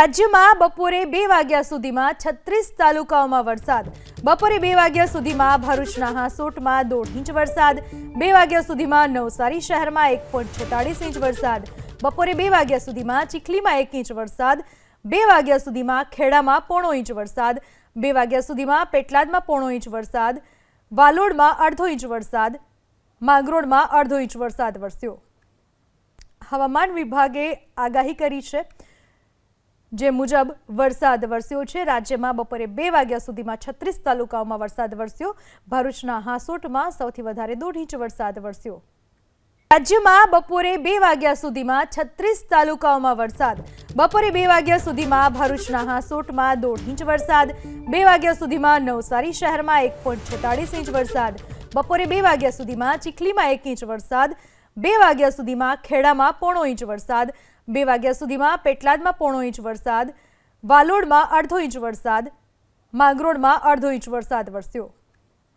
રાજ્યમાં બપોરે બે વાગ્યા સુધીમાં છત્રીસ તાલુકાઓમાં વરસાદ. બપોરે બે વાગ્યા સુધીમાં ભરૂચના હાંસોટમાં દોઢ ઇંચ વરસાદ. બે વાગ્યા સુધીમાં નવસારી શહેરમાં એક પોઈન્ટ છેતાળીસ ઇંચ વરસાદ. બપોરે બે વાગ્યા સુધીમાં ચીખલીમાં એક ઇંચ વરસાદ. બે વાગ્યા સુધીમાં ખેડામાં પોણો ઇંચ વરસાદ. બે વાગ્યા સુધીમાં પેટલાદમાં પોણો ઇંચ વરસાદ. વાલોડમાં અડધો ઇંચ વરસાદ. માંગરોળમાં અડધો ઇંચ વરસાદ વરસ્યો. હવામાન વિભાગે આગાહી કરી છે. જે મુજબ વરસાદ વરસ્યો છે. રાજ્યમાં બપોરે બે વાગ્યા સુધીમાં છત્રીસ તાલુકાઓમાં વરસાદ વરસ્યો. ભરૂચના હાંસોટમાં સૌથી વધારે દોઢ ઇંચ વરસાદ વરસ્યો. રાજ્યમાં બપોરે બે વાગ્યા સુધીમાં છત્રીસ તાલુકાઓમાં વરસાદ. બપોરે બે વાગ્યા સુધીમાં ભરૂચના હાંસોટમાં દોઢ ઇંચ વરસાદ. બે વાગ્યા સુધીમાં નવસારી શહેરમાં એક ઇંચ વરસાદ. બપોરે બે વાગ્યા સુધીમાં ચીખલીમાં એક ઇંચ વરસાદ. બે વાગ્યા સુધીમાં ખેડામાં પોણો ઇંચ વરસાદ, બે વાગ્યા સુધીમાં પેટલાદમાં પોણો ઇંચ વરસાદ, વાલોડમાં અડધો ઇંચ વરસાદ, માંગરોળમાં અડધો ઇંચ વરસાદ વરસ્યો.